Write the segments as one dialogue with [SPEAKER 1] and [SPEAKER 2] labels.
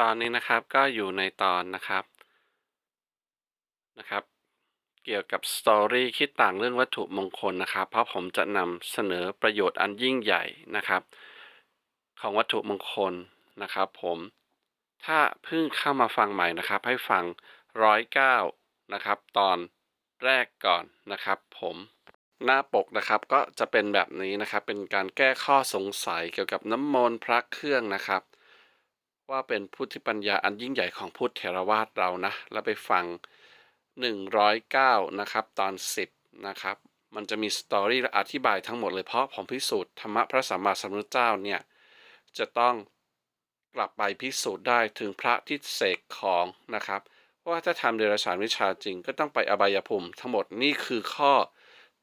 [SPEAKER 1] ตอนนี้นะครับก็อยู่ในตอนนะครับนะครับ เกี่ยวกับสตอรี่คิดต่างเรื่องวัตถุมงคลนะครับ เพราะผมจะนำเสนอประโยชน์อันยิ่งใหญ่นะครับ ของวัตถุมงคลนะครับ ผมถ้าเพิ่งเข้ามาฟังใหม่นะครับ ให้ฟังร้อยเก้านะครับ ตอนแรกก่อนนะครับ ผมหน้าปกนะครับก็จะเป็นแบบนี้นะครับ เป็นการแก้ข้อสงสัยเกี่ยวกับน้ำมนต์พระเครื่องนะครับ ว่าเป็นพุทธิปัญญาอันยิ่งใหญ่ของพุทธเถรวาทเรานะ แล้วไปฟัง 109 นะครับ ตอน 10 นะครับ มันจะมีสตอรี่และอธิบายทั้งหมดเลยเพราะผมพิสูจน์ธรรมะพระสัมมาสัมพุทธเจ้าเนี่ย จะต้องกลับไปพิสูจน์ได้ถึงพระที่เสกของนะครับว่าถ้าทำเดรัจฉานวิชาจริงก็ต้องไปอบายภูมิทั้งหมดนี่คือข้อ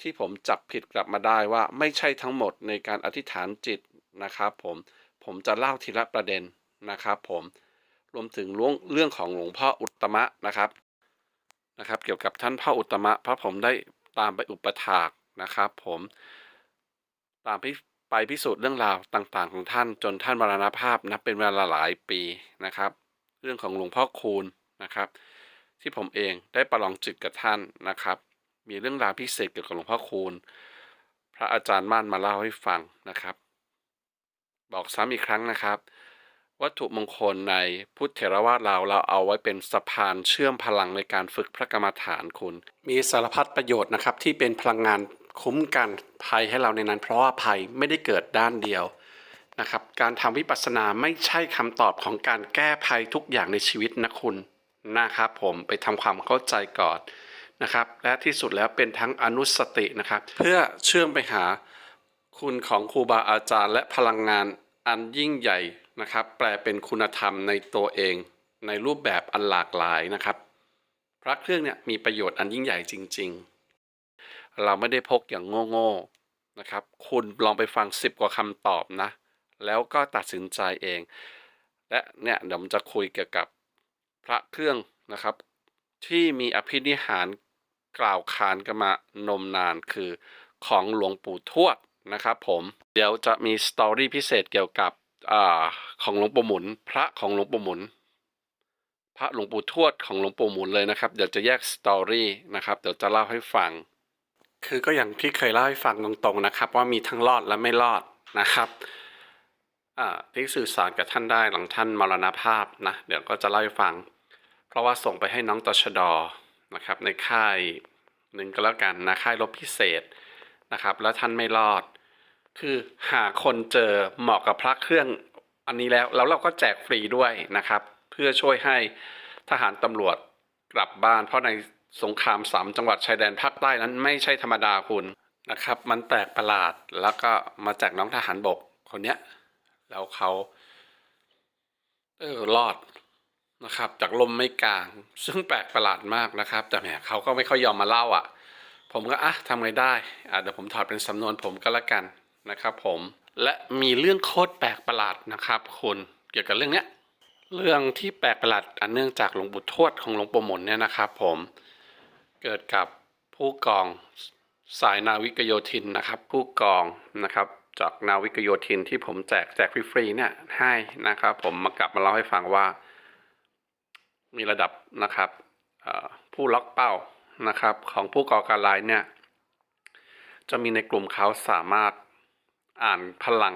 [SPEAKER 1] ที่ผมจับผิดกลับมาได้ว่าไม่ใช่ทั้งหมดในการอธิษฐานจิตนะครับผมผมจะเล่าทีละประเด็น นะครับผมรวมถึงเรื่องเรื่องของหลวงพ่ออุตมะนะครับนะครับ เกี่ยวกับท่านพ่ออุตมะพระผมได้ตามไปอุปถากนะครับ ผมตามไปพิสูจน์เรื่องราวต่างๆ ของท่านจนท่านมรณภาพนับเป็นเวลาหลายปีนะครับ เรื่องของหลวงพ่อคูณนะครับ ที่ผมเองได้ประลองจิตกับท่านนะครับ มีเรื่องราวพิเศษเกี่ยวกับหลวงพ่อคูณพระอาจารย์ม่านมาเล่าให้ฟังนะครับ บอกซ้ำอีกครั้งนะครับ วัตถุมงคลในพุทธเถรวาทเราเราเอาไว้เป็นสะพานเชื่อมพลังในการฝึกพระกรรมฐานคุณ มีสารพัดประโยชน์นะครับที่เป็นพลังงานคุ้มกันภัยให้เราในนั้น เพราะว่าภัยไม่ได้เกิดด้านเดียวนะครับ การทำวิปัสสนาไม่ใช่คำตอบของการแก้ภัยทุกอย่างในชีวิตนะคุณนะครับผมไปทำความเข้าใจก่อนนะครับและที่สุดแล้วเป็นทั้งอนุสตินะครับ เพื่อเชื่อมไปหาคุณของครูบาอาจารย์ และพลังงานอันยิ่งใหญ่ นะครับแปลเป็นคุณธรรมในตัวเองในรูปแบบอันหลากหลายนะครับ พระเครื่องเนี่ยมีประโยชน์อันยิ่งใหญ่จริง ๆ เราไม่ได้พกอย่างโง่ๆนะครับ คุณลองไปฟังสิบกว่าคำตอบนะ แล้วก็ตัดสินใจเอง และเนี่ยเดี๋ยวผมจะคุยเกี่ยวกับพระเครื่องนะครับ ที่มีอภินิหารกล่าวขานกันมานมนานคือของหลวงปู่ทวดนะครับผม เดี๋ยวจะมีสตอรี่พิเศษเกี่ยวกับ อ่าของหลวงปู่หมุน พระของหลวงปู่หมุน พระหลวงปู่ทวดของหลวงปู่หมุนเลยนะครับ เดี๋ยวจะแยกสตอรี่นะครับเดี๋ยวจะเล่าให้ฟัง คือก็อย่างที่เคยเล่าให้ฟังตรงๆนะครับ ว่ามีทั้งรอดและไม่รอดนะครับที่สื่อสารกับท่านได้หลังท่านมรณภาพนะเดี๋ยวก็จะเล่าให้ฟัง เพราะว่าส่งไปให้น้องตชดอนะครับในค่ายหนึ่งก็แล้วกันนะค่ายรบพิเศษนะครับ แล้วท่านไม่รอด คือหาคนเจอเหมาะกับพระเครื่องอันนี้แล้ว แล้วเราก็แจกฟรีด้วยนะครับ เพื่อช่วยให้ทหารตำรวจกลับบ้าน เพราะในสงครามสามจังหวัดชายแดนภาคใต้นั้นไม่ใช่ธรรมดาคุณนะครับ มันแปลกประหลาดแล้วก็มาจากน้องทหารบกคนเนี้ยแล้วเขาเออรอดนะครับ จากลมไม่กลาง ซึ่งแปลกประหลาดมากนะครับ แต่แหมเขาก็ไม่ค่อยยอมมาเล่าอะ ผมก็อะทำไงได้อะเดี๋ยวผมถอดเป็นสำนวนผมก็แล้วกัน นะครับผมและมีเรื่องโคตรแปลกประหลาดนะครับคุณเกี่ยวกับเรื่องเนี้ยเรื่องที่แปลกประหลาดอันเนื่องจากหลวงปู่ทวดของหลวงปู่หมุนเนี่ยนะครับผมเกิดกับผู้กองสายนาวิกโยธินนะครับ ผู้กองนะครับจากนาวิกโยธินที่ผมแจกแจกฟรีๆเนี่ยให้นะครับ ผมมากลับมาเล่าให้ฟังว่า มีระดับนะครับผู้ล็อกเป้านะครับ ของผู้ก่อการร้ายเนี่ย จะมีในกลุ่มเขาสามารถ อ่านพลัง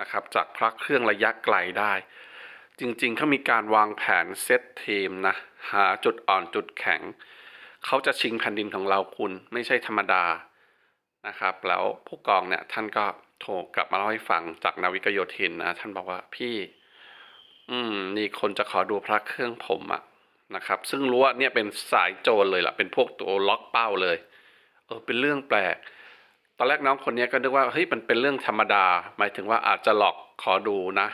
[SPEAKER 1] นะครับจากพระเครื่องระยะไกลได้ จริงๆเขามีการวางแผนเซตทีมนะหาจุดอ่อนจุดแข็ง เขาจะชิงแผ่นดินของเราคุณไม่ใช่ธรรมดานะครับ แล้วผู้กองเนี่ยท่านก็โทรกลับมาเล่าให้ฟังจากนาวิกโยธินนะท่านบอกว่าพี่ อืมนี่คนจะขอดูพระเครื่องผมอะนะครับ ซึ่งรู้ว่าเนี่ยเป็นสายโจรเลยล่ะเป็นพวกตัวล็อกเป้าเลยเออเป็นเรื่องแปลก ตอนแรกน้องคนนี้ก็นึกว่าเฮ้ยมันเป็นเรื่องธรรมดา หมายถึงว่าอาจจะหลอกขอดูนะ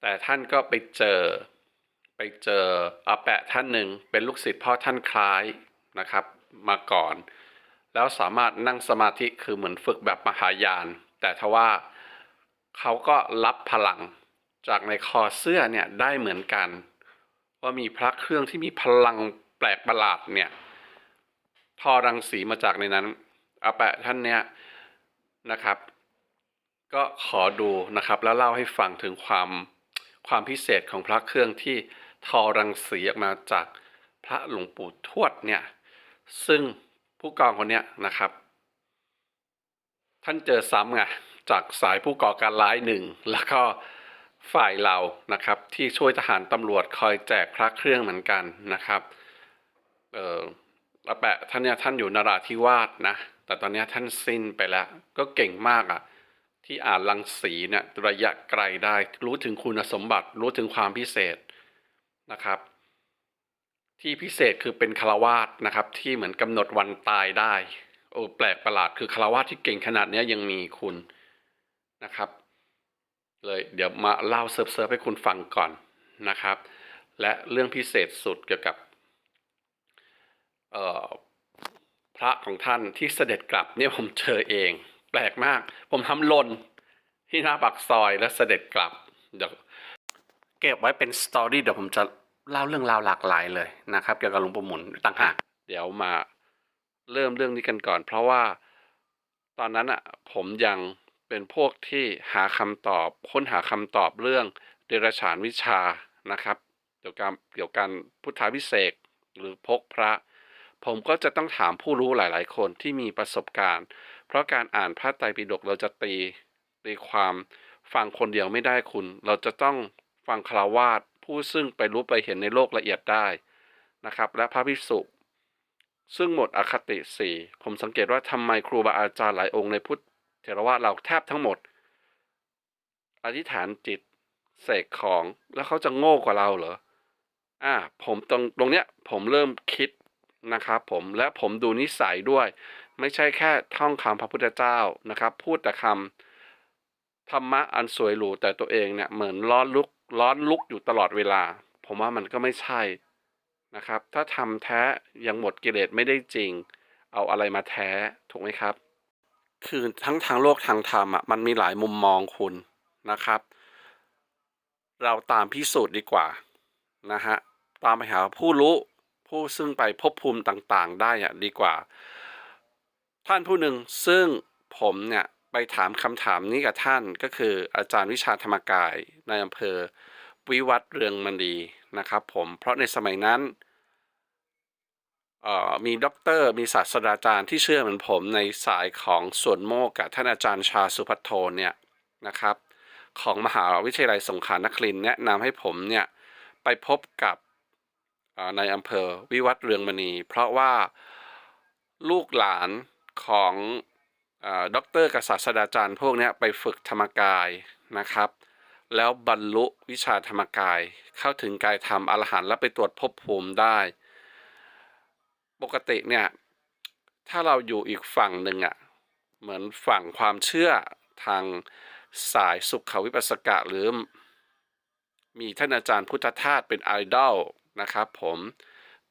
[SPEAKER 1] แต่ท่านก็ไปเจอ ไปเจออาแปะท่านหนึ่งเป็นลูกศิษย์พ่อท่านคล้ายนะครับ มาก่อน แล้วสามารถนั่งสมาธิคือเหมือนฝึกแบบมหายาน แต่ทว่าเขาก็รับพลังจากในคอเสื้อเนี่ยได้เหมือนกัน ว่ามีพระเครื่องที่มีพลังแปลกประหลาดเนี่ยทอรังสีมาจากในนั้น อาแปะท่านเนี้ยนะครับ ก็ขอดูนะครับ แล้วเล่าให้ฟังถึงความความพิเศษของพระเครื่องที่ทอรังสีออกมาจากพระหลวงปู่ทวดเนี่ย ซึ่งผู้กองคนเนี้ยนะครับ ท่านเจอซ้ำไงจากสายผู้ก่อการร้ายหนึ่งแล้วก็ฝ่ายเรานะครับ ที่ช่วยทหารตำรวจคอยแจกพระเครื่องเหมือนกันนะครับ เอออาแปะท่านเนี่ยท่านอยู่นราธิวาสนะ แต่ตอนนี้ท่านสิ้นไปแล้ว ก็เก่งมากอะ ที่อ่านรังสีเนี่ยระยะไกลได้ รู้ถึงคุณสมบัติ รู้ถึงความพิเศษนะครับ ที่พิเศษคือเป็นคารวาสนะครับ ที่เหมือนกำหนดวันตายได้ โอ้แปลกประหลาดคือคารวาสที่เก่งขนาดนี้ยังมีคุณนะครับ เลยเดี๋ยวมาเล่าเซิร์ฟเซิร์ฟให้คุณฟังก่อนนะครับ และเรื่องพิเศษสุดเกี่ยวกับเอ่อ ระของท่านที่เสด็จกลับเนี่ยผมเจอเอง แปลกมาก ผมทำหล่นที่หน้าปากซอยแล้วเสด็จกลับเดี๋ยวเก็บไว้เป็นสตอรี่เดี๋ยวผมจะเล่าเรื่องราวหลากหลายเลยนะครับเกี่ยวกับหลวงปู่หมุนต่างหากเดี๋ยวมาเริ่มเรื่องนี้กันก่อน เพราะว่าตอนนั้นอะผมยังเป็นพวกที่หาคำตอบ ค้นหาคำตอบเรื่องเดรัจฉานวิชานะครับ เกี่ยวกับเกี่ยวกับพุทธาพิเศษหรือพกพระ ผมก็จะต้องถามผู้รู้หลายๆ คนที่มีประสบการณ์ เพราะการอ่านพระไตรปิฎกเราจะตีตีความฟังคนเดียวไม่ได้คุณ เราจะต้องฟังคราวาสผู้ซึ่งไปรู้ไปเห็นในโลกละเอียดได้นะครับ และพระภิกษุซึ่งหมดอคติสี่ผมสังเกตว่าทำไมครูบาอาจารย์หลายองค์ในพุทธเถรวาทเราแทบทั้งหมด อธิษฐานจิตเสกของแล้วเขาจะโง่กว่าเราเหรออ่าผมตรงตรงเนี้ยผมเริ่มคิด นะครับผมและผมดูนิสัยด้วย ไม่ใช่แค่ท่องคำพระพุทธเจ้านะครับ พูดแต่คำธรรมะอันสวยหรูแต่ตัวเองเนี่ยเหมือนร้อนลุกร้อนลุกอยู่ตลอดเวลา ผมว่ามันก็ไม่ใช่นะครับ ถ้าทำแท้ยังหมดกิเลสไม่ได้จริง เอาอะไรมาแท้ถูกไหมครับ คือทั้งทางโลกทางธรรมอะมันมีหลายมุมมองคุณนะครับ เราตามพิสูจน์ดีกว่านะฮะตามไปหาผู้รู้ ผู้ซึ่งไปพบภูมิต่างๆ ได้อะดีกว่า ท่านผู้หนึ่งซึ่งผมเนี่ยไปถามคำถามนี้กับท่านก็คืออาจารย์วิชาธรรมกายในอำเภอวิวัฒเรืองมณีนะครับผมเพราะในสมัยนั้นมีด็อกเตอร์มีศาสตราจารย์ที่เชื่อเหมือนผมในสายของส่วนโมกกับท่านอาจารย์ชาสุพัทโทเนี่ยนะครับ ของมหาวิทยาลัยสงขลานครินแนะนำให้ผมเนี่ยไปพบกับ ในอำเภอวิวัฒเรืองมณี เพราะว่าลูกหลานของอด็อกเตอร์กับศาสตราจารย์ พวกนี้ไปฝึกธรรมกายนะครับ แล้วบรรลุวิชาธรรมกายเข้าถึงกายธรรมอรหันต์แล้วไปตรวจภพภูมิได้ ปกติเนี่ย ถ้าเราอยู่อีกฝั่งหนึ่งอะ่ะเหมือนฝั่งความเชื่อทางสายสุขวิปัสสกะหรือมีท่านอาจารย์พุทธทาสเป็นไอดอล นะครับผม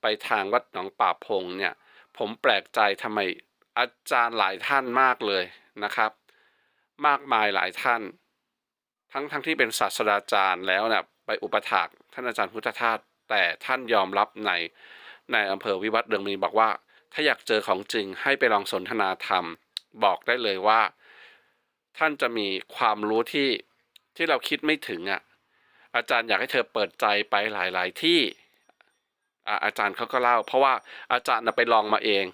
[SPEAKER 1] ไปทางวัดหนองป่าพงเนี่ยผมแปลกใจทำไมอาจารย์หลายท่านมากเลยนะครับ มากมายหลายท่าน ทั้งทั้งที่เป็นศาสตราจารย์แล้วเนี่ยไปอุปถากท่านอาจารย์พุทธทาสแต่ท่านยอมรับในในอำเภอวิวัฒน์เรืองมีบอกว่า ถ้าอยากเจอของจริงให้ไปลองสนทนาธรรม บอกได้เลยว่า ท่านจะมีความรู้ที่ที่เราคิดไม่ถึงอะอาจารย์อยากให้เธอเปิดใจไปหลาย ๆ ที่ อะอาจารย์เขาก็เล่า เพราะว่าอาจารย์ไปลองมาเอง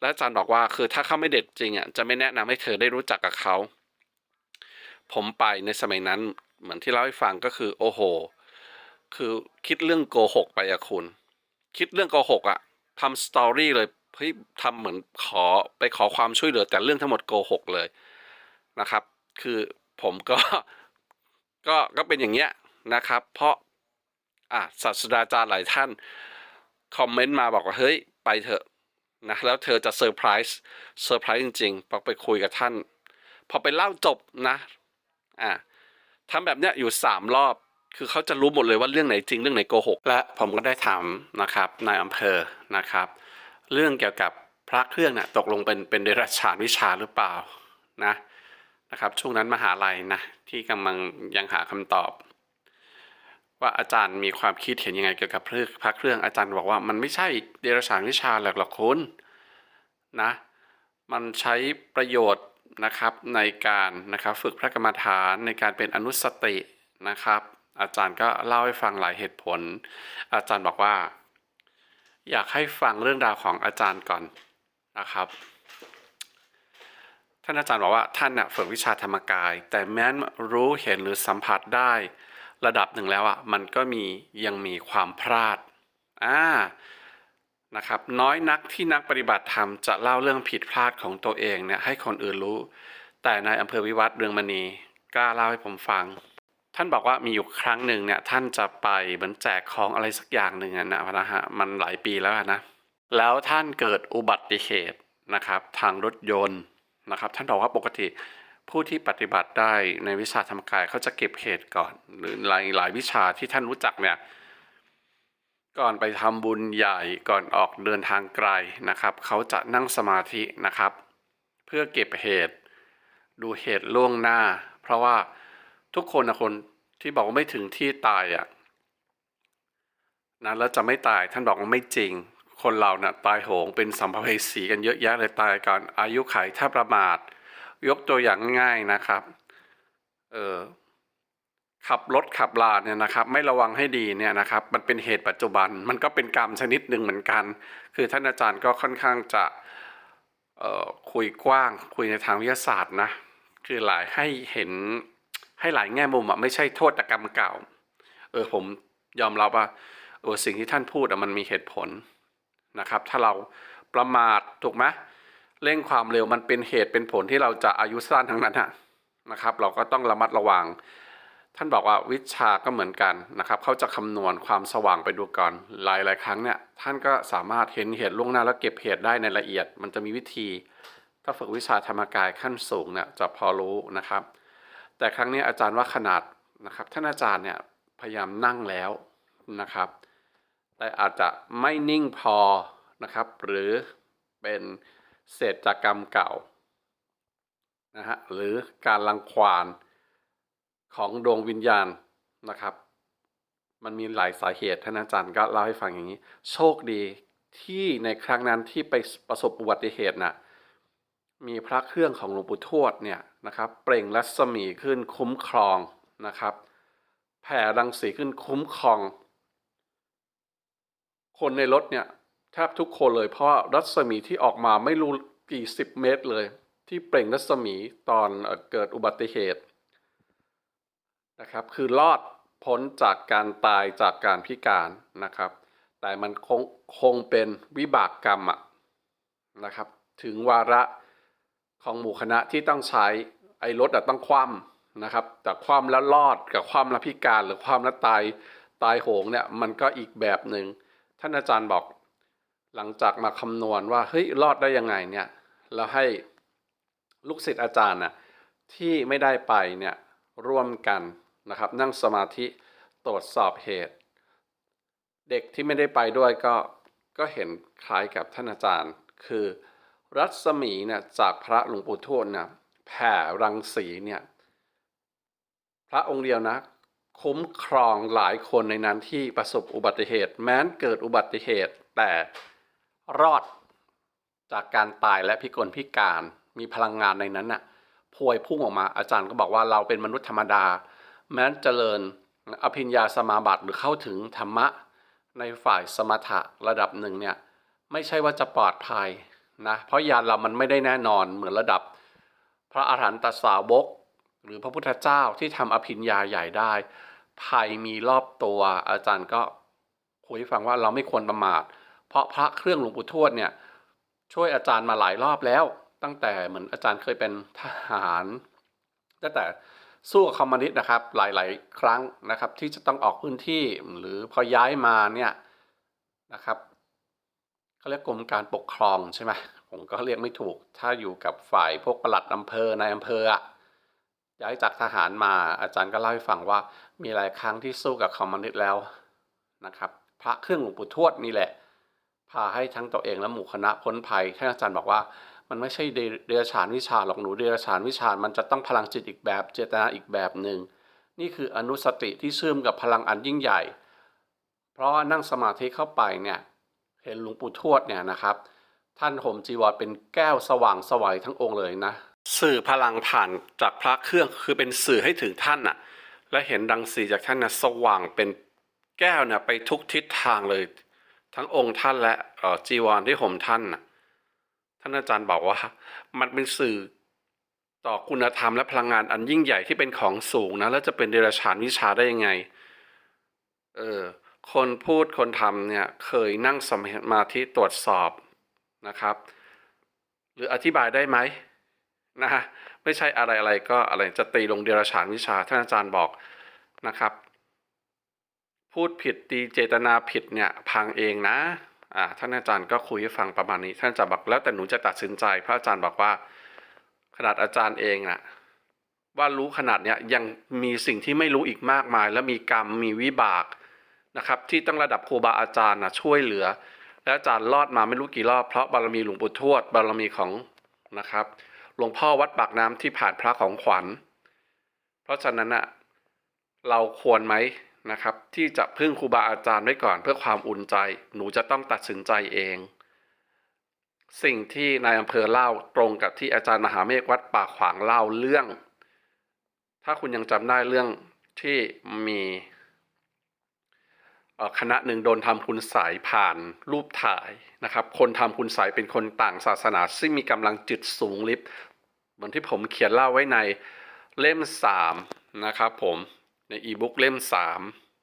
[SPEAKER 1] และอาจารย์บอกว่าคือถ้าเขาไม่เด็ดจริงอะจะไม่แนะนำให้เธอได้รู้จักกับเขา ผมไปในสมัยนั้นเหมือนที่เล่าให้ฟังก็คือ โอ้โห คือคิดเรื่องโกหกไปอะคุณ คิดเรื่องโกหกอะทำสตอรี่เลยเฮ้ยทำเหมือนขอไปขอความช่วยเหลือ แต่เรื่องทั้งหมดโกหกเลยนะครับ คือผมก็ก็ก็เป็นอย่างเงี้ยนะครับ เพราะ อะศาสตราจารย์หลายท่าน คอมเมนต์มาบอกว่า เฮ้ย ไปเถอะนะแล้วเธอจะเซอร์ไพรส์เซอร์ไพรส์จริงๆพอไปคุยกับท่าน พอไปเล่าจบนะอะทำแบบเนี้ยอยู่สามรอบ คือเขาจะรู้หมดเลยว่าเรื่องไหนจริงเรื่องไหนโกหก และผมก็ได้ถามนะครับนายอำเภอนะครับ เรื่องเกี่ยวกับพระเครื่องน่ะตกลงเป็นเป็นเดรัจฉานวิชาหรือเปล่านะนะครับช่วงนั้นมหาลัยนะที่กำลังยังหาคำตอบ ว่าอาจารย์มีความคิดเห็นยังไงเกี่ยวกับพระเครื่องอาจารย์บอกว่ามันไม่ใช่เดรัจฉานวิชาหรอกหรอกคุณนะมันใช้ประโยชน์นะครับในการนะครับฝึกพระกรรมฐานในการเป็นอนุสตินะครับ อาจารย์ก็เล่าให้ฟังหลายเหตุผล อาจารย์บอกว่า อยากให้ฟังเรื่องราวของอาจารย์ก่อนนะครับท่านอาจารย์บอกว่าท่านน่ะฝึกวิชาธรรมกาย แต่แม้นรู้เห็นหรือสัมผัสได้ ระดับหนึ่งแล้วอะมันก็มียังมีความพลาดอ่านะครับน้อยนักที่นักปฏิบัติธรรมจะเล่าเรื่องผิดพลาดของตัวเองเนี่ยให้คนอื่นรู้ แต่ในอำเภอวิวัฒน์เรืองมณีกล้าเล่าให้ผมฟัง ท่านบอกว่ามีอยู่ครั้งหนึ่งเนี่ยท่านจะไปเหมือนแจกของอะไรสักอย่างหนึ่งอะนะนะฮะมันหลายปีแล้วนะแล้วท่านเกิดอุบัติเหตุนะครับทางรถยนต์นะครับท่านบอกว่าปกติ ผู้ที่ปฏิบัติได้ในวิชาธรรมกายเขาจะเก็บเหตุก่อน หรือหลายหลายวิชาที่ท่านรู้จักเนี่ยก่อนไปทำบุญใหญ่ก่อนออกเดินทางไกลนะครับ เขาจะนั่งสมาธินะครับ เพื่อเก็บเหตุ ดูเหตุล่วงหน้า เพราะว่าทุกคนนะคนที่บอกว่าไม่ถึงที่ตายอะนะแล้วจะไม่ตายท่านบอกว่าไม่จริง คนเราน่ะตายโหงเป็นสัมภเวสีกันเยอะแยะเลยตายก่อนอายุไขถ้าประมาท ยกตัวอย่างง่ายนะครับ เออขับรถขับลาเนี่ยนะครับ ไม่ระวังให้ดีเนี่ยนะครับ มันเป็นเหตุปัจจุบัน มันก็เป็นกรรมชนิดหนึ่งเหมือนกัน คือท่านอาจารย์ก็ค่อนข้างจะเอ่อคุยกว้างคุยในทางวิทยาศาสตร์นะคือหลายให้เห็นให้หลายแง่มุมอะไม่ใช่โทษตกรรมเก่า เออผมยอมรับว่าเออสิ่งที่ท่านพูดอะมันมีเหตุผลนะครับ ถ้าเราประมาทถูกไหม เร่งความเร็วมันเป็นเหตุเป็นผลที่เราจะอายุสั้นทั้งนั้นอะนะครับ เราก็ต้องระมัดระวัง ท่านบอกว่าวิชาก็เหมือนกันนะครับเขาจะคำนวณความสว่างไปดูก่อนหลายหลายๆครั้งเนี่ยท่านก็สามารถเห็นเหตุล่วงหน้าแล้วเก็บเหตุได้ในละเอียด มันจะมีวิธี ถ้าฝึกวิชาธรรมกายขั้นสูงเนี่ยจะพอรู้นะครับ แต่ครั้งนี้อาจารย์ว่าขนาดนะครับท่านอาจารย์เนี่ยพยายามนั่งแล้วนะครับ แต่อาจจะไม่นิ่งพอนะครับ หรือเป็น เศษจากกรรมเก่านะฮะหรือการรังควานของดวงวิญญาณนะครับ มันมีหลายสาเหตุท่านอาจารย์ก็เล่าให้ฟังอย่างนี้ โชคดีที่ในครั้งนั้นที่ไปประสบอุบัติเหตุน่ะมีพระเครื่องของหลวงปู่ทวดเนี่ยนะครับ เปล่งรัศมีขึ้นคุ้มครองนะครับ แผ่รังสีขึ้นคุ้มครอง คนในรถเนี่ย แทบทุกคนเลยเพราะว่ารัศมีที่ออกมาไม่รู้กี่สิบเมตรเลย ที่เปล่งรัศมีตอนเกิดอุบัติเหตุนะครับ คือรอดพ้นจากการตายจากการพิการนะครับ แต่มันคงคงเป็นวิบากกรรมอะนะครับ ถึงวาระของหมู่คณะที่ต้องใช้ไอ้รถอะต้องคว่ำนะครับ แต่คว่ำแล้วรอดกับคว่ำแล้วพิการหรือคว่ำแล้วตายตายโหงเนี่ยมันก็อีกแบบหนึ่งท่านอาจารย์บอก หลังจากมาคำนวณว่าเฮ้ยรอดได้ยังไงเนี่ยแล้วให้ลูกศิษย์อาจารย์น่ะที่ไม่ได้ไปเนี่ยร่วมกันนะครับ นั่งสมาธิตรวจสอบเหตุ เด็กที่ไม่ได้ไปด้วยก็ก็เห็นคล้ายกับท่านอาจารย์ คือรัศมีเนี่ยจากพระหลวงปู่ทวดเนี่ยแผ่รังสีเนี่ยพระองค์เดียวนะคุ้มครองหลายคนในนั้นที่ประสบอุบัติเหตุ แม้นเกิดอุบัติเหตุแต่ รอดจากการตายและพิกลพิการมีพลังงานในนั้นน่ะพวยพุ่งออกมาอาจารย์ก็บอกว่าเราเป็นมนุษย์ธรรมดา แม้นเจริญอภิญญาสมาบัติหรือเข้าถึงธรรมะในฝ่ายสมถะระดับหนึ่งเนี่ยไม่ใช่ว่าจะปลอดภัยนะเพราะยานเรามันไม่ได้แน่นอนเหมือนระดับ พระอรหันตสาวก หรือพระพุทธเจ้าที่ทำอภิญญาใหญ่ได้ภัยมีรอบตัวอาจารย์ก็คุยฟังว่าเราไม่ควรประมาท เพราะพระเครื่องหลวงปู่ทวดเนี่ยช่วยอาจารย์มาหลายรอบแล้ว ตั้งแต่เหมือนอาจารย์เคยเป็นทหารตั้งแต่สู้กับคอมมิวนิสต์นะครับหลาย ๆ ครั้งนะครับ ที่จะต้องออกพื้นที่หรือพอย้ายมาเนี่ยนะครับเขาเรียกกรมการปกครองใช่ไหมผมก็เรียกไม่ถูก ถ้าอยู่กับฝ่ายพวกปลัดอำเภอในายอำเภออะย้ายจากทหารมาอาจารย์ก็เล่าให้ฟังว่ามีหลายครั้งที่สู้กับคอมมิวนิสต์แล้วนะครับ พระเครื่องหลวงปู่ทวดนี่แหละ พาให้ทั้งตัวเองและหมู่คณะพ้นภัยท่านอาจารย์บอกว่า มันไม่ใช่เดรัจฉานวิชาหรอกหนูเดรัจฉานวิชา มันจะต้องพลังจิตอีกแบบ เจตนาอีกแบบหนึ่ง นี่คืออนุสติที่เชื่อมกับพลังอันยิ่งใหญ่ เพราะว่านั่งสมาธิเข้าไปเนี่ยเห็นหลวงปู่ทวดเนี่ยนะครับท่านห่มจีวรเป็นแก้วสว่างสวัยทั้งองค์เลยนะ สื่อพลังผ่านจากพระเครื่องคือเป็นสื่อให้ถึงท่านน่ะ และเห็นรังสีจากท่านนะสว่างเป็นแก้วเนี่ยไปทุกทิศทางเลย ทั้งองค์ท่านและจีวรที่ห่มท่านท่านอาจารย์บอกว่า มันเป็นสื่อต่อคุณธรรมและพลังงานอันยิ่งใหญ่ที่เป็นของสูงนะแล้วจะเป็นเดรัจฉานวิชาได้ยังไง เออคนพูดคนทำเนี่ยเคยนั่งสมาธิตรวจสอบนะครับ หรืออธิบายได้ไหมนะฮะไม่ใช่อะไรอะไรก็อะไรจะตีลงเดรัจฉานวิชาท่านอาจารย์บอกนะครับ พูดผิดตีเจตนาผิดเนี่ยพังเองนะอ่าท่านอาจารย์ก็คุยให้ฟังประมาณนี้ ท่านอาจารย์บอกแล้วแต่หนูจะตัดสินใจ พระอาจารย์บอกว่า ขนาดอาจารย์เองน่ะว่ารู้ขนาดเนี้ยยังมีสิ่งที่ไม่รู้อีกมากมาย และมีกรรมมีวิบากนะครับ ที่ต้องระดับครูบาอาจารย์นะช่วยเหลือ และอาจารย์รอดมาไม่รู้กี่รอบเพราะบารมีหลวงปู่ทวดบารมีของนะครับหลวงพ่อวัดปากน้ำที่ผ่านพระของขวัญ เพราะฉะนั้นอะเราควรไหม นะครับ ที่จะพึ่งครูบาอาจารย์ไว้ก่อนเพื่อความอุ่นใจ หนูจะต้องตัดสินใจเอง สิ่งที่นายอำเภอเล่าตรงกับที่อาจารย์มหาเมฆวัดป่าขวางเล่าเรื่อง ถ้าคุณยังจำได้เรื่องที่มีคณะหนึ่งโดนทำคุณสายผ่านรูปถ่ายนะครับ คนทำคุณสายเป็นคนต่างศาสนา ซึ่งมีกำลังจิตสูงลิบเหมือนที่ผมเขียนเล่าไว้ในเล่มสามนะครับผม ในอีบุ๊กเล่มสาม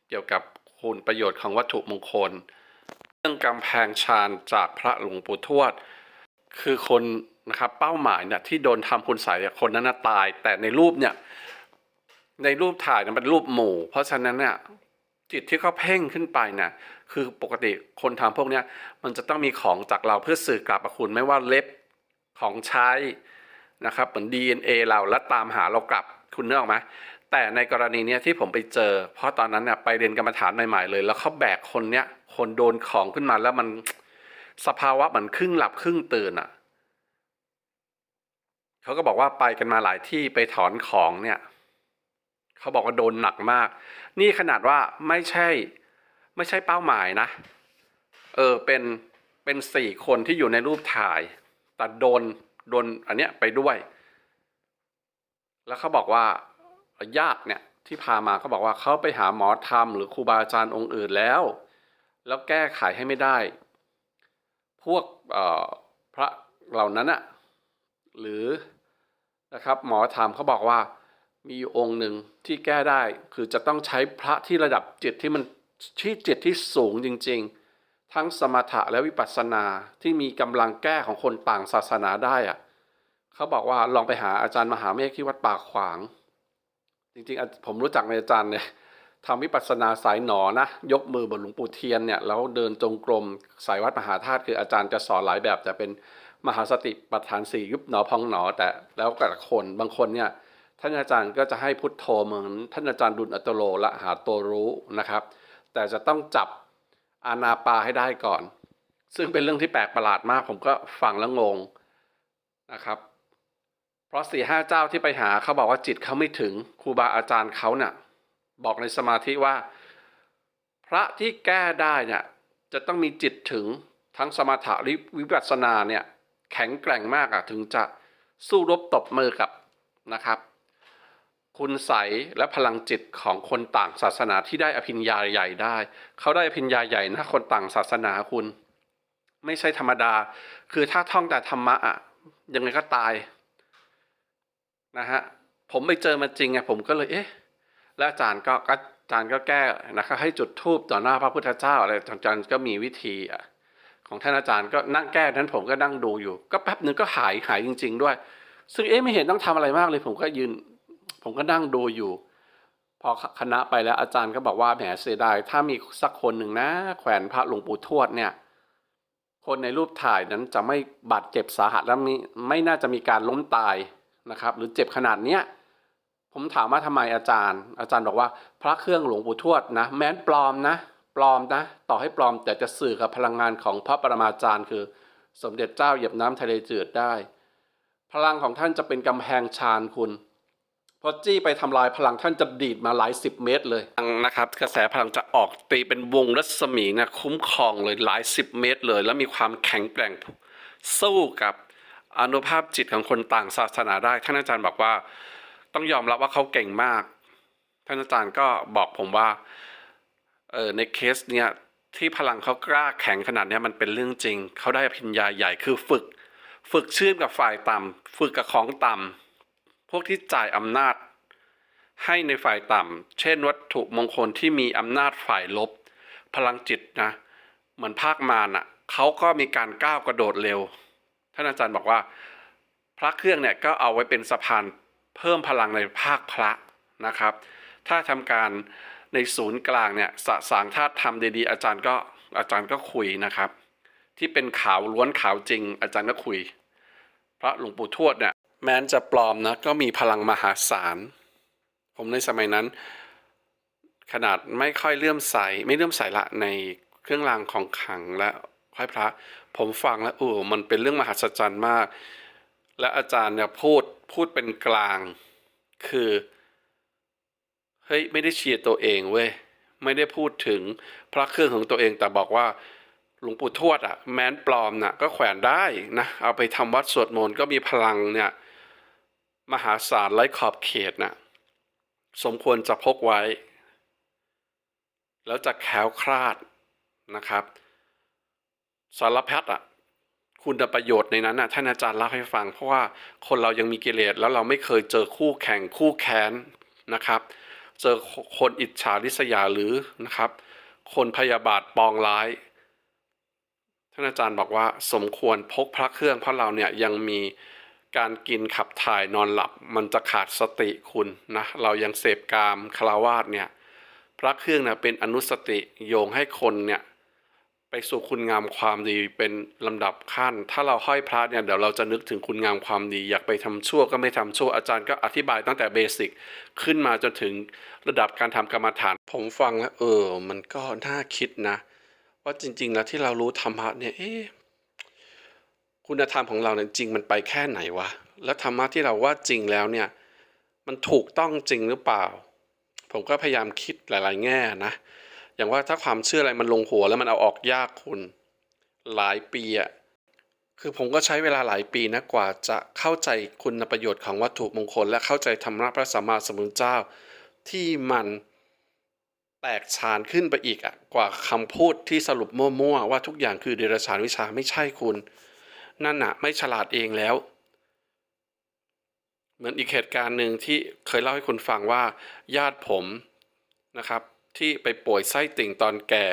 [SPEAKER 1] เกี่ยวกับคุณประโยชน์ของวัตถุมงคล เรื่องกำแพงชานจากพระหลวงปู่ทวด คือคนนะครับเป้าหมายเนี่ยที่โดนทำคุณใส่คนนั้นตาย แต่ในรูปเนี่ยในรูปถ่ายเนี่ยเป็นรูปหมู่ เพราะฉะนั้นเนี่ยจิตที่เขาเพ่งขึ้นไปเนี่ยคือปกติคนทำพวกเนี้ยมันจะต้องมีของจากเราเพื่อสื่อกลับคุณไม่ว่าเล็บของใช้นะครับเหมือน DNA เราแล้วตามหาเรากลับคุณนึกออกไหม แต่ในกรณีเนี้ยที่ผมไปเจอ เพราะตอนนั้นเนี่ยไปเรียนกรรมฐานใหม่ ๆ เลย แล้วเขาแบกคนเนี้ยคนโดนของขึ้นมาแล้วมันสภาวะเหมือนครึ่งหลับครึ่งตื่นอะเขาก็บอกว่าไปกันมาหลายที่ไปถอนของเนี่ยเขาบอกว่าโดนหนักมาก นี่ขนาดว่าไม่ใช่ ไม่ใช่เป้าหมายนะ เออเป็นเป็นสี่คนที่อยู่ในรูปถ่าย แต่โดนโดนอันเนี้ยไปด้วย แล้วเขาบอกว่า ญาติเนี่ยที่พามาเขาบอกว่าเขาไปหาหมอธรรมหรือครูบาอาจารย์องค์อื่นแล้ว แล้วแก้ไขให้ไม่ได้ พวกพระเหล่านั้นอะหรือนะครับหมอธรรมเขาบอกว่ามีอยู่องค์หนึ่งที่แก้ได้คือจะต้องใช้พระที่ระดับจิตที่มันที่จิตที่สูงจริง ๆ ทั้งสมถะและวิปัสสนาที่มีกำลังแก้ของคนต่างศาสนาได้อะเขาบอกว่าลองไปหาอาจารย์มหาเมฆที่วัดปากขวาง จริงๆ ผมรู้จักในอาจารย์เนี่ยทำวิปัสสนาสายหนอนะ ยกมือบนหลวงปู่เทียนเนี่ยแล้วเดินจงกรมสายวัดมหาธาตุคืออาจารย์จะสอนหลายแบบจะเป็นมหาสติปัฏฐานสี่ยุบหนอพองหนอ แต่แล้วแต่คนบางคนเนี่ยท่านอาจารย์ก็จะให้พุทโธเหมือนท่านอาจารย์ดุลอัตโลละหาตัวรู้นะครับ แต่จะต้องจับอานาปาให้ได้ก่อน ซึ่งเป็นเรื่องที่แปลกประหลาดมาก ผมก็ฟังแล้วงงนะครับ เพราะสี่ห้าเจ้าที่ไปหาเขาบอกว่าจิตเขาไม่ถึงครูบาอาจารย์เขาเนี่ยบอกในสมาธิว่า พระที่แก้ได้เนี่ยจะต้องมีจิตถึงทั้งสมถะรือวิปัสสนาเนี่ยแข็งแกร่งมากอะถึงจะสู้รบตบมือกับนะครับ คุณใสและพลังจิตของคนต่างศาสนาที่ได้อภิญญาใหญ่ได้ เขาได้อภิญญาใหญ่นะคนต่างศาสนาคุณ ไม่ใช่ธรรมดา คือถ้าท่องแต่ธรรมะอะยังไงก็ตาย นะฮะผมไปเจอมาจริงไงผมก็เลยเอ๊ะแล้วอาจารย์ก็อาจารย์ก็แก้นะครับให้จุดธูปต่อหน้าพระพุทธเจ้าอะไรอาจารย์ก็มีวิธีอะของท่านอาจารย์ก็นั่งแก้นั้นผมก็นั่งดูอยู่ ก็แป๊บหนึ่งก็หายหายจริง ๆ ด้วย ซึ่งเอ๊ะไม่เห็นต้องทำอะไรมากเลย ผมก็ยืน ผมก็นั่งดูอยู่ พอคณะไปแล้วอาจารย์ก็บอกว่าแหมเสียดายถ้ามีสักคนหนึ่งนะ แขวนพระหลวงปู่ทวดเนี่ย คนในรูปถ่ายนั้นจะไม่บาดเจ็บสาหัสและมีไม่น่าจะมีการล้มตาย นะครับหรือเจ็บขนาดเนี้ยผมถามว่าทำไมอาจารย์ อาจารย์บอกว่าพระเครื่องหลวงปู่ทวดนะ แม้นปลอมนะปลอมนะ ต่อให้ปลอมแต่จะสื่อกับพลังงานของพระปรมาจารย์ คือสมเด็จเจ้าเหยียบน้ำทะเลจืดได้ พลังของท่านจะเป็นกำแพงชานคุณพอจี้ไปทำลายพลังท่านจะดีดมาหลายสิบเมตรเลยนะครับ กระแสพลังจะออกตีเป็นวงรัศมีนะคุ้มครองเลยหลายสิบเมตรเลย แล้วมีความแข็งแกร่งสู้กับ อนุภาพจิตของคนต่างศาสนาได้ ท่านอาจารย์บอกว่าต้องยอมรับว่าเขาเก่งมาก ท่านอาจารย์ก็บอกผมว่าเออในเคสเนี้ยที่พลังเขากล้าแข็งขนาดนี้มันเป็นเรื่องจริง เขาได้ปริญญาใหญ่คือฝึก ฝึกชื่นกับฝ่ายต่ำฝึกกับของต่ำพวกที่จ่ายอำนาจ ให้ในฝ่ายต่ำเช่นวัตถุมงคลที่มีอำนาจฝ่ายลบ พลังจิตนะ เหมือนภาคมารอะเขาก็มีการก้าวกระโดดเร็ว ท่านอาจารย์บอกว่า พระเครื่องเนี่ยก็เอาไว้เป็นสะพานเพิ่มพลังในภาคพระนะครับ ถ้าทำการในศูนย์กลางเนี่ยสสางธาตุทำดีๆอาจารย์ก็อาจารย์ก็คุยนะครับ ที่เป็นขาวล้วนขาวจริง อาจารย์ก็คุย พระหลวงปู่ทวดเนี่ยแม้นจะปลอมนะก็มีพลังมหาศาล ผมในสมัยนั้น ขนาดไม่ค่อยเลื่อมใสไม่เลื่อมใสละในเครื่องรางของขังและ ค่อยพระ ผมฟังแล้วโอ้มันเป็นเรื่องมหัศจรรย์มาก และอาจารย์เนี่ยพูดพูดเป็นกลาง คือเฮ้ยไม่ได้เชียร์ตัวเองเว้ยไม่ได้พูดถึงพระเครื่องของตัวเองแต่บอกว่าหลวงปู่ทวดอะแม้นปลอมน่ะก็แขวนได้นะเอาไปทำวัดสวดมนต์ก็มีพลังเนี่ยมหาศาลไร้ขอบเขตน่ะสมควรจะพกไว้ แล้วจะแคล้วคลาดนะครับ สารพัดอะคุณประโยชน์ในนั้นน่ะท่านอาจารย์เล่าให้ฟัง เพราะว่าคนเรายังมีกิเลสแล้วเราไม่เคยเจอคู่แข่งคู่แค้นนะครับ เจอคนอิจฉาริษยาหรือนะครับ คนพยาบาทปองร้าย ท่านอาจารย์บอกว่าสมควรพกพระเครื่องเพราะเราเนี่ยยังมีการกินขับถ่ายนอนหลับมันจะขาดสติคุณนะเรายังเสพกามคารวาสเนี่ยพระเครื่องเนี่ยเป็นอนุสติโยงให้คนเนี่ย ไปสู่คุณงามความดีเป็นลำดับขั้น ถ้าเราห้อยพระเนี่ยเดี๋ยวเราจะนึกถึงคุณงามความดี อยากไปทำชั่วก็ไม่ทำชั่วอาจารย์ก็อธิบายตั้งแต่เบสิกขึ้นมาจนถึงระดับการทำกรรมฐาน ผมฟังแล้วเออ มันก็น่าคิดนะ ว่าจริง ๆ แล้วที่เรารู้ธรรมะเนี่ยเอ๊คุณธรรมของเราเนี่ยจริงมันไปแค่ไหนวะแล้วธรรมะที่เราว่าจริงแล้วเนี่ยมันถูกต้องจริงหรือเปล่า ผมก็พยายามคิดหลาย ๆ แง่นะ อย่างว่าถ้าความเชื่ออะไรมันลงหัวแล้วมันเอาออกยากคุณหลายปีอะคือผมก็ใช้เวลาหลายปีนะกว่าจะเข้าใจคุณประโยชน์ของวัตถุมงคล และเข้าใจธรรมะพระสัมมาสัมพุทธเจ้า ที่มันแตกฉานขึ้นไปอีกอะกว่าคำพูดที่สรุปมั่วๆว่าทุกอย่างคือเดรัจฉานวิชาไม่ใช่คุณ นั่นน่ะไม่ฉลาดเองแล้ว เหมือนอีกเหตุการณ์หนึ่งที่เคยเล่าให้คุณฟังว่าญาติผมนะครับ ที่ไปป่วยไส้ติ่งตอนแก่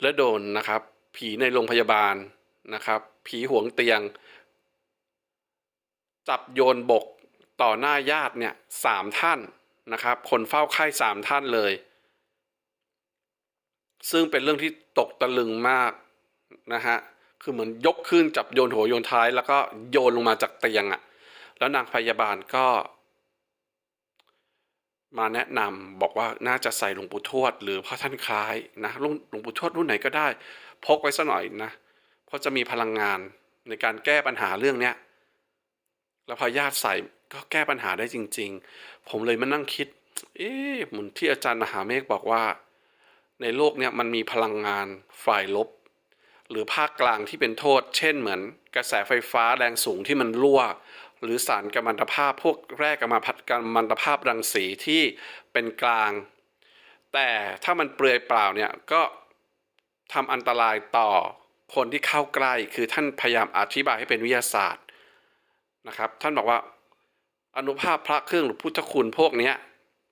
[SPEAKER 1] และโดนนะครับ ผีในโรงพยาบาลนะครับ ผีห่วงเตียง จับโยนบกต่อหน้าญาติเนี่ยสามท่านนะครับ คนเฝ้าไข้สามท่านเลย ซึ่งเป็นเรื่องที่ตกตะลึงมากนะฮะคือเหมือนยกขึ้นจับโยนหัวโยนท้าย แล้วก็โยนลงมาจากเตียงอะ่ะ แล้วนางพยาบาลก็ มาแนะนำบอกว่าน่าจะใส่หลวงปู่ทวด หรือพระท่านคล้ายนะหลวงหลวงปู่ทวดรุ่นไหนก็ได้ พกไว้สักหน่อยนะเพราะจะมีพลังงานในการแก้ปัญหาเรื่องเนี้ยแล้วพอญาติใส่ก็แก้ปัญหาได้จริง ๆ ผมเลยมานั่งคิด เอ๊ะเหมือนที่อาจารย์มหาเมฆบอกว่า ในโลกเนี้ยมันมีพลังงานฝ่ายลบ หรือภาคกลางที่เป็นโทษ เช่นเหมือนกระแสไฟฟ้าแรงสูงที่มันรั่ว หรือสารกัมมันตภาพพวกแร่กัมมันตกัมมันตภาพรังสีที่เป็นกลาง แต่ถ้ามันเปลือยเปล่าเนี่ยก็ทำอันตรายต่อคนที่เข้าใกล้คือท่านพยายามอธิบายให้เป็นวิทยาศาสตร์นะครับ ท่านบอกว่าอนุภาพพระเครื่องหรือพุทธคุณพวกนี้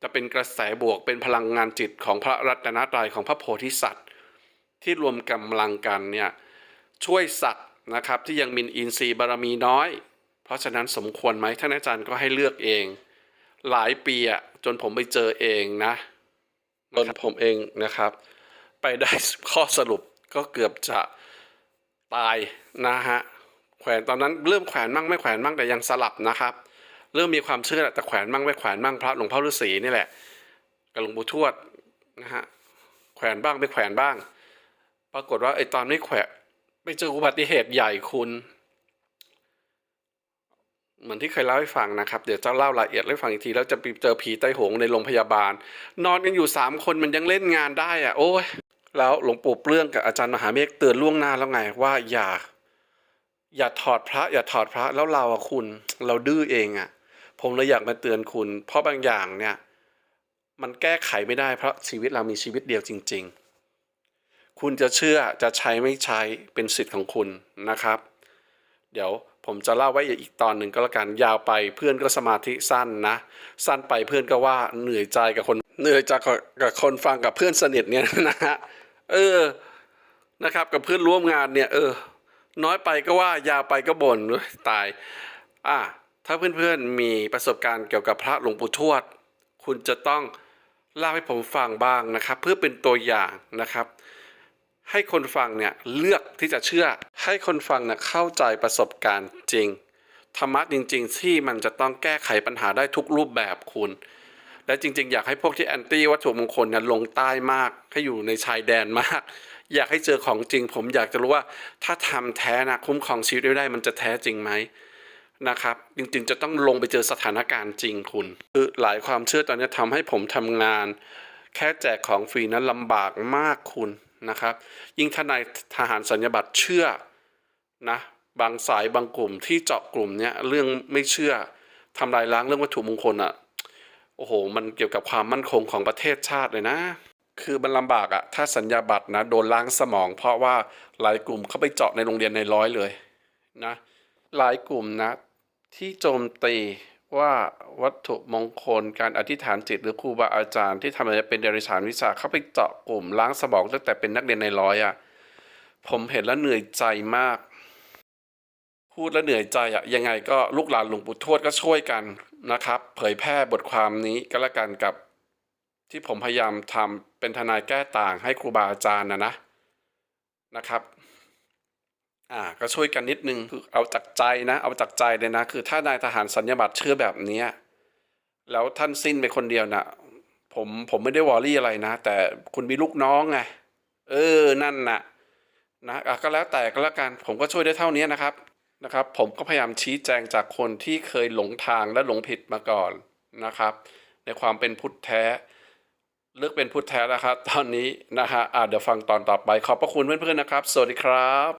[SPEAKER 1] จะเป็นกระแสบวกเป็นพลังงานจิตของพระรัตนตรัยของพระโพธิสัตว์ ที่รวมกำลังกันเนี่ยช่วยสัตว์นะครับที่ยังมีอินทรีย์บารมีน้อย เพราะฉะนั้นสมควรไหมท่านอาจารย์ก็ให้เลือกเอง หลายปีอะจนผมไปเจอเองนะจนผมเองนะครับ ไปได้ข้อสรุปก็เกือบจะตายนะฮะแขวนตอนนั้นเริ่มแขวนมั่งไม่แขวนมั่งแต่ยังสลับนะครับ เริ่มมีความเชื่อแหละแต่แขวนมั่งไม่แขวนมั่งพระหลวงพ่อฤาษีนี่แหละกับหลวงปู่ทวดนะฮะแขวนบ้างไม่แขวนบ้าง ปรากฏว่าไอ้ตอนไม่แขวนไปเจออุบัติเหตุใหญ่คุณ เหมือนที่เคยเล่าให้ฟังนะครับ เดี๋ยวจะเล่ารายละเอียดให้ฟังอีกที แล้วจะไปเจอผีไต้หงในโรงพยาบาล นอนกันอยู่สามคนมันยังเล่นงานได้อะโอ้ยแล้วหลวงปู่เปลื้องกับอาจารย์มหาเมฆเตือนล่วงหน้าแล้วไงว่าอย่า อย่าถอดพระ อย่าถอดพระแล้วเราอะคุณ เราดื้อเองอะผมเลยอยากมาเตือนคุณ เพราะบางอย่างเนี่ย มันแก้ไขไม่ได้เพราะชีวิตเรามีชีวิตเดียวจริง ๆ คุณจะเชื่อจะใช้ไม่ใช้เป็นสิทธิ์ของคุณนะครับ เดี๋ยว ผมจะเล่าไว้อีกตอนหนึ่งก็แล้วกันยาวไปเพื่อนก็สมาธิสั้นนะ สั้นไปเพื่อนก็ว่าเหนื่อยใจกับคนเหนื่อยใจกับคนฟังกับเพื่อนสนิทเนี่ยนะฮะเออนะครับกับเพื่อนร่วมงานเนี่ยเออ น้อยไปก็ว่ายาวไปก็บ่นเว้ยตายอะถ้าเพื่อนๆมีประสบการณ์เกี่ยวกับพระหลวงปู่ทวด คุณจะต้องเล่าให้ผมฟังบ้างนะครับ เพื่อเป็นตัวอย่างนะครับ ให้คนฟังเนี่ยเลือกที่จะเชื่อ ให้คนฟังเนี่ยเข้าใจประสบการณ์จริงธรรมะจริง ๆ ที่มันจะต้องแก้ไขปัญหาได้ทุกรูปแบบคุณ และจริง ๆ อยากให้พวกที่แอนตี้วัตถุมงคลเนี่ยลงใต้มาก ให้อยู่ในชายแดนมาก อยากให้เจอของจริง ผมอยากจะรู้ว่าถ้าทำแท้นะคุ้มครองชีวิตได้มันจะแท้จริงไหมนะครับ จริงๆ จะต้องลงไปเจอสถานการณ์จริงคุณคือหลายความเชื่อตอนนี้ทำให้ผมทำงาน แค่แจกของฟรีนั้นลำบากมากคุณ นะครับ ยิ่งทนายทหารสัญญบัตรเชื่อนะบางสายบางกลุ่มที่เจาะกลุ่มเนี้ยเรื่องไม่เชื่อทำลายล้างเรื่องวัตถุมงคลอะโอ้โห มันเกี่ยวกับความมั่นคงของประเทศชาติเลยนะ คือมันลำบากอะถ้าสัญญาบัตรนะโดนล้างสมอง เพราะว่าหลายกลุ่มเขาไปเจาะในโรงเรียนในร้อยเลยนะหลายกลุ่มนะที่โจมตี ว่าวัตถุมงคลการอธิษฐานจิตหรือครูบาอาจารย์ที่ทำอะไรเป็นเดรัจฉานวิชาเขาไปเจาะกลุ่มล้างสมองตั้งแต่เป็นนักเรียนในร้อยอะผมเห็นแล้วเหนื่อยใจมาก พูดแล้วเหนื่อยใจอะยังไงก็ลูกหลานหลวงปู่ทวดก็ช่วยกันนะครับ เผยแพร่บทความนี้ก็แล้วกันกับ ที่ผมพยายามทำเป็นทนายแก้ต่างให้ครูบาอาจารย์นะนะนะครับ อ่าก็ช่วยกันนิดนึงคือเอาจากใจนะ เอาจากใจเลยนะ คือถ้านายทหารสัญญาบัตรเชื่อแบบนี้แล้วท่านสิ้นไปคนเดียวนะผมผมไม่ได้วอรี่อะไรนะ แต่คุณมีลูกน้องไงเออนั่นน่ะนะอะก็แล้วแต่ก็แล้วกันผมก็ช่วยได้เท่านี้นะครับนะครับ ผมก็พยายามชี้แจงจากคนที่เคยหลงทางและหลงผิดมาก่อนนะครับ ในความเป็นพุทธแท้เลือกเป็นพุทธแท้แล้วครับ ตอนนี้นะฮะอ่าเดี๋ยวฟังตอนต่อไป ขอบพระคุณเพื่อนๆนะครับ สวัสดีครับ